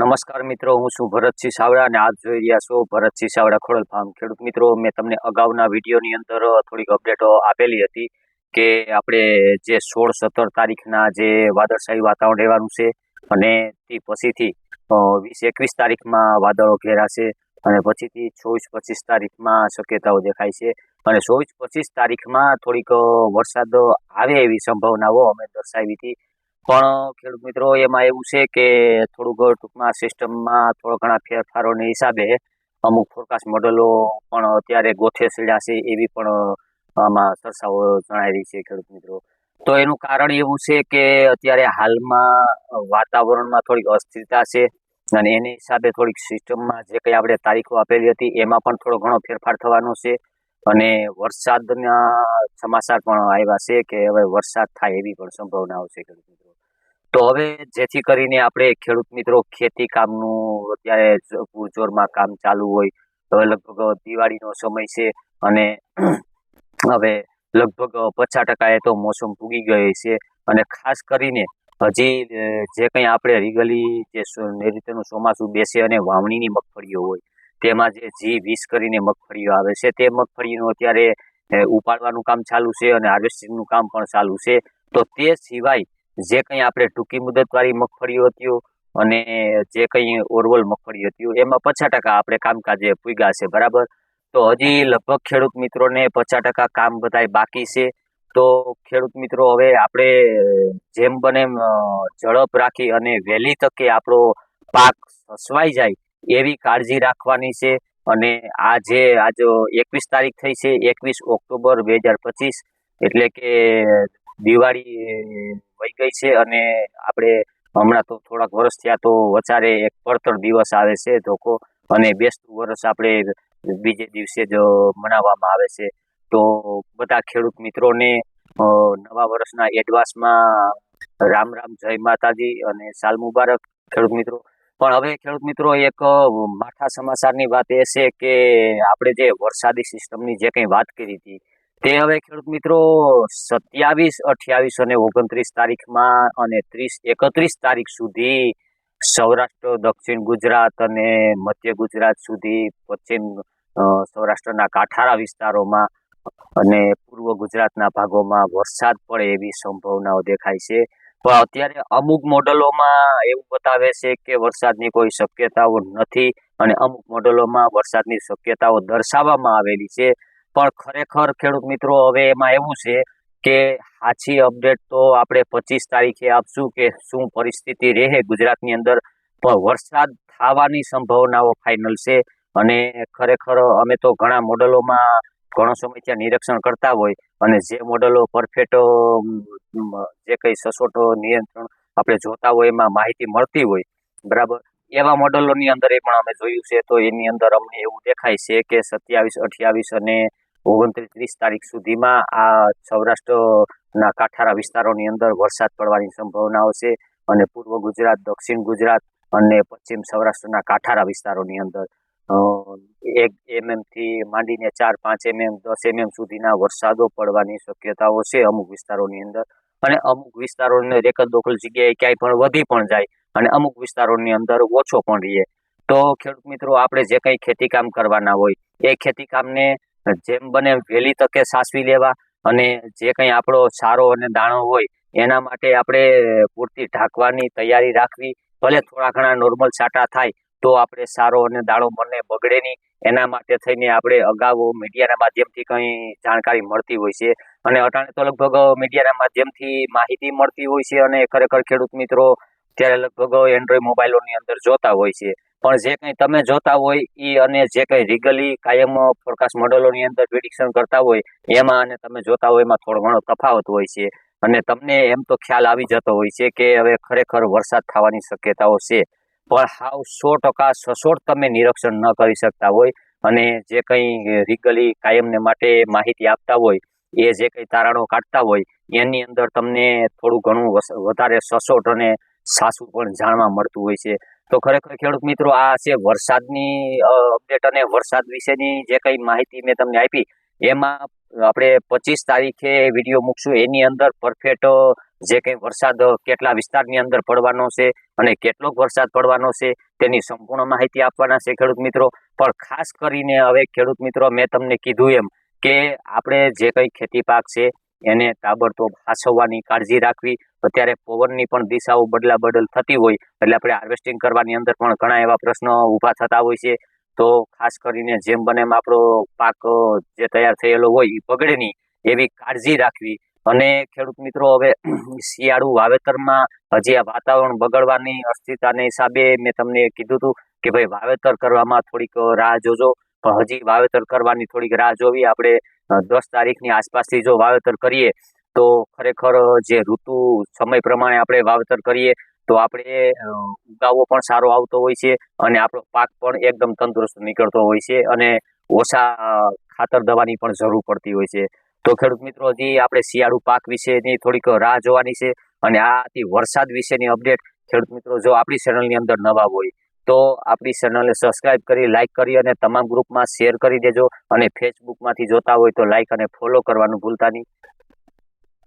નમસ્કાર મિત્રો, હું છું ભરતસિંહ સાવડા અને આપ જોઈ રહ્યા છો ભરતસિંહ સાવડા ખોડલ ફાર્મ ખેડૂત મિત્રો. મેં તમને અગાઉના વિડીયોની અંદર થોડીક અપડેટો આપેલી હતી કે આપણે જે સોળ સત્તર તારીખના જે વાદળશાહી વાતાવરણ રહેવાનું છે અને તે પછીથી વીસ એકવીસ તારીખમાં વાદળો ઘેરાશે અને પછીથી ચોવીસ પચીસ તારીખમાં શક્યતાઓ દેખાય છે. અને ચોવીસ પચીસ તારીખમાં થોડીક વરસાદ આવે એવી સંભાવનાઓ અમે દર્શાવી હતી. પણ, ખેડૂત મિત્રો, એમાં એવું છે કે થોડુંક ટૂંકમાં સિસ્ટમમાં થોડા ઘણા ફેરફારોને હિસાબે અમુક ફોરકાસ્ટ મોડલો પણ અત્યારે ગોઠે ચડ્યા છે એવી પણ આમાં ચર્ચાઓ જણાઈ રહી છે ખેડૂત મિત્રો. તો એનું કારણ એવું છે કે અત્યારે હાલમાં વાતાવરણમાં થોડીક અસ્થિરતા છે અને એની હિસાબે થોડીક સિસ્ટમમાં જે કંઈ આપણે તારીખો આપેલી હતી એમાં પણ થોડો ઘણો ફેરફાર થવાનો છે અને વરસાદના સમાચાર પણ આવ્યા છે કે હવે વરસાદ થાય એવી પણ સંભાવનાઓ છે ખેડૂત મિત્રો. તો હવે જેથી કરીને આપણે ખેડૂત મિત્રો ખેતી કામનું અત્યારે પૂરજોરમાં કામ ચાલુ હોય હવે લગભગ દિવાળીનો સમય છે અને હવે લગભગ પચાસ ટકાએ તો મોસમ ફૂગી ગઈ છે અને ખાસ કરીને હજી જે કંઈ આપણે રીગલી જે રીતેનું ચોમાસું બેસે અને વાવણીની મગફળીઓ હોય, તેમાં જે જી વીસ કરીને મગફળીઓ આવે છે, તે મગફળીનું અત્યારે ઉપાડવાનું કામ ચાલુ છે અને હાર્વેસ્ટિંગનું કામ પણ ચાલુ છે. તો તે સિવાય જે કંઈ આપણે ટૂંકી મુદતવાળી મગફળીઓ હતી અને જે કંઈ ઓરવલ મગફળી હતી, એમાં પચાસ ટકા આપણે કામકાજે પૂગ્યા છે, બરાબર? તો હજી લગભગ ખેડૂત મિત્રોને પચાસ ટકા કામ બધાય બાકી છે. તો ખેડૂત મિત્રો, હવે આપણે જેમ બને ઝડપ રાખી અને વહેલી તકે આપણો પાક સસવાઈ જાય એવી કાળજી રાખવાની છે. અને આ જે આજ એકવીસ તારીખ થઈ છે, એકવીસ ઓક્ટોબર બે હજાર પચીસ, એટલે કે દિવાળી વહી ગઈ છે અને આપણે હમણાં તો થોડાક વર્ષ થયા તો વચારે એક પડતર દિવસ આવે છે ધોકો અને બેસતું વર્ષ આપણે બીજે દિવસે જ મનાવવામાં આવે છે. તો બધા ખેડૂત મિત્રોને નવા વર્ષના એડવાન્સમાં રામ રામ જય માતાજી અને સાલ મુબારક ખેડૂત મિત્રો. પણ હવે ખેડૂત મિત્રો એક માઠા સમાચારની વાત એ છે કે આપણે જે વરસાદી સિસ્ટમની જે કંઈ વાત કરી હતી તે હવે ખેડૂત મિત્રો સત્યાવીસ, અઠ્યાવીસ અને ઓગણત્રીસ તારીખમાં અને ત્રીસ, એકત્રીસ તારીખ સુધી સૌરાષ્ટ્ર, દક્ષિણ ગુજરાત અને મધ્ય ગુજરાત સુધી પશ્ચિમ સૌરાષ્ટ્રના કાંઠારા વિસ્તારોમાં અને પૂર્વ ગુજરાતના ભાગોમાં વરસાદ પડે એવી સંભાવનાઓ દેખાય છે. પણ અત્યારે અમુક મોડલોમાં એવું બતાવે છે કે વરસાદની કોઈ શક્યતાઓ નથી અને અમુક મોડલોમાં વરસાદની શક્યતાઓ દર્શાવવામાં આવેલી છે. પણ ખરેખર ખેડૂત મિત્રો, હવે એમાં એવું છે કે સાચી અપડેટ તો આપણે પચીસ તારીખે આપશું કે શું પરિસ્થિતિ રહે ગુજરાતની અંદર. પણ વરસાદ થવાની સંભાવનાઓ ફાઇનલ છે અને ખરેખર અમે તો ઘણા મોડલોમાં ઘણો સમય ત્યાં નિરીક્ષણ કરતા હોય અને જે મોડલો પરફેક્ટ જે કંઈ સસોટો નિયંત્રણ આપણે જોતા હોય એમાં માહિતી મળતી હોય. બરાબર? એવા મોડલોની અંદર એ પણ અમે જોયું છે. તો એની અંદર અમને એવું દેખાય છે કે સત્યાવીસ, અઠ્યાવીસ અને ઓગણત્રીસ ત્રીસ તારીખ સુધીમાં આ સૌરાષ્ટ્રના કાંઠારા વિસ્તારોની અંદર વરસાદ પડવાની સંભાવનાઓ છે અને પૂર્વ ગુજરાત, દક્ષિણ ગુજરાત અને પશ્ચિમ સૌરાષ્ટ્રના કાંઠારા વિસ્તારોની અંદર એક એમએમથી માંડીને ચાર, પાંચ એમએમ, દસ એમએમ સુધીના વરસાદો પડવાની શક્યતાઓ છે અમુક વિસ્તારોની અંદર. અને અમુક વિસ્તારોની રેકદ દોખલ જગ્યાએ ક્યાંય પણ વધી પણ જાય અને અમુક વિસ્તારોની અંદર ઓછો પણ રહે તો ખેડૂત મિત્રો, આપણે જે કંઈ ખેતી કામ કરવાના હોય, એ ખેતી કામને જેમ બને વહેલી તકે સાચવી લેવા અને જે કંઈ આપણો સારો અને દાણો હોય, એના માટે આપણે પૂરતી ઢાંકવાની તૈયારી રાખવી. ભલે થોડા ઘણા નોર્મલ છાંટા થાય, તો આપણે સારો અને દાણો મને બગડે નહીં. એના માટે થઈને આપણે અગાઉ મીડિયાના માધ્યમથી કંઈ જાણકારી મળતી હોય છે. અને અટાણે તો લગભગ મીડિયાના માધ્યમથી માહિતી મળતી હોય છે અને ખરેખર ખેડૂત મિત્રો ત્યારે લગભગ એન્ડ્રોઈડ મોબાઈલોની અંદર જોતા હોય છે. પણ જે કંઈ તમે જોતા હોય એ અને જે કંઈ રીગલી કાયમ ફોરકાસ્ટ મોડલોની અંદર પ્રિડિક્શન કરતા હોય, એમાં અને તમે જોતા હોય એમાં થોડો ઘણો તફાવત હોય છે. અને તમને એમ તો ખ્યાલ આવી જતો હોય છે કે હવે ખરેખર વરસાદ થવાની શક્યતાઓ છે. પણ હાવ સો ટકા સચોટ તમે નિરીક્ષણ ન કરી શકતા હોય અને જે કંઈ રીગલી કાયમને માટે માહિતી આપતા હોય, એ જે કંઈ તારણો કાઢતા હોય, એની અંદર તમને થોડું ઘણું વધારે સચોટ અને સાચું પણ જાણવા મળતું હોય છે. તો ખરેખર ખેડૂત મિત્રો, આ છે વરસાદની અપડેટ અને વરસાદ વિશેની જે કંઈ માહિતી મેં તમને આપી, એમાં આપણે પચીસ તારીખે વીડિયો મૂકશું. એની અંદર પરફેક્ટ જે કંઈ વરસાદ કેટલા વિસ્તારની અંદર પડવાનો છે અને કેટલોક વરસાદ પડવાનો છે, તેની સંપૂર્ણ માહિતી આપવાના છે ખેડૂત મિત્રો. પણ ખાસ કરીને હવે ખેડૂત મિત્રો, મેં તમને કીધું એમ કે આપણે જે કંઈ ખેતી પાક છે એને તાબડતોબ હાસવવાની કાળજી રાખવી. અત્યારે પવનની પણ દિશાઓ બદલા બદલ થતી હોય. એટલે આપણે હાર્વેસ્ટિંગ કરવાની અંદર પણ ઘણા એવા પ્રશ્નો ઊભા થતા હોય છે. તો ખાસ કરીને જેમ બને એમ આપણો પાક જે તૈયાર થયેલો હોય એ બગડે નહીં એવી કાળજી રાખવી. અને ખેડૂત મિત્રો, હવે શિયાળુ વાવેતરમાં હજી આ વાતાવરણ બગડવાની અસ્થિરતાને હિસાબે મેં તમને કીધું હતું કે ભાઈ વાવેતર કરવામાં થોડીક રાહ જોજો. હજી વાવેતર કરવાની થોડીક રાહ જોવી. આપણે દસ તારીખની આસપાસથી જો વાવેતર કરીએ, તો ખરેખર જે ઋતુ સમય પ્રમાણે આપણે વાવેતર કરીએ, તો આપણે ઉગાવો પણ સારો આવતો હોય છે અને આપણો પાક પણ એકદમ તંદુરસ્ત નીકળતો હોય છે અને ઓછા ખાતર દવાની પણ જરૂર પડતી હોય છે. તો ખેડૂત મિત્રો, હજી આપણે શિયાળુ પાક વિશેની થોડીક રાહ જોવાની છે અને આથી વરસાદ વિશેની અપડેટ. ખેડૂત મિત્રો, જો આપણી ચેનલની અંદર નવા હોય તો આપણી ચેનલને સબસ્ક્રાઇબ કરી લાઇક કરી અને તમામ ગ્રુપમાં શેર કરી દેજો. અને ફેસબુકમાંથી જોતા હોય તો લાઇક અને ફોલો કરવાનું ભૂલતા નહીં.